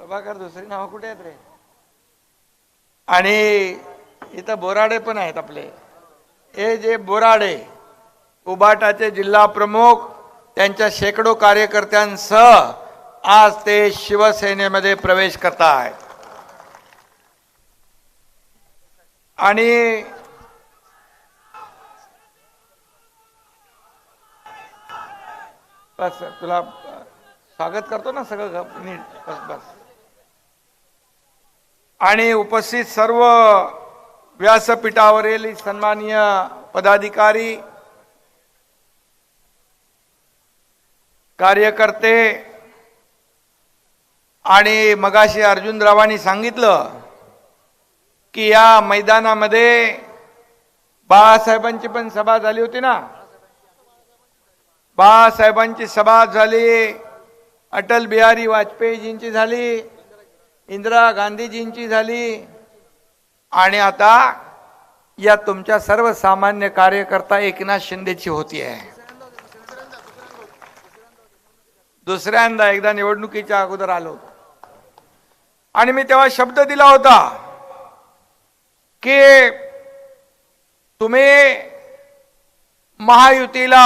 प्रभाकर दुसरी नाव कुठे आहेत रे? आणि इथं बोराडे पण आहेत आपले. हे जे बोराडे उबाटाचे जिल्हा प्रमुख त्यांच्या शेकडो कार्यकर्त्यांसह आज ते शिवसेनेमध्ये प्रवेश करतायत. आणि बस तुला स्वागत करतो ना सगळं नीट बस बस. आणि उपस्थित सर्व व्यासपीठावरील सन्माननीय पदाधिकारी कार्यकर्ते आणि मगाशी अर्जुनरावांनी सांगितलं की या मैदानामध्ये बाळासाहेबांची पण सभा झाली होती ना? बाळासाहेबांची सभा झाली अटल बिहारी वाजपेयीजींची झाली इंदिरा गांधीजींची झाली. आणि आता या तुमच्या सर्वसामान्य कार्यकर्ता एकनाथ शिंदेची होती आहे. दुसऱ्यांदा एकदा निवडणुकीच्या अगोदर आलो आणि मी तेव्हा शब्द दिला होता की तुम्ही महायुतीला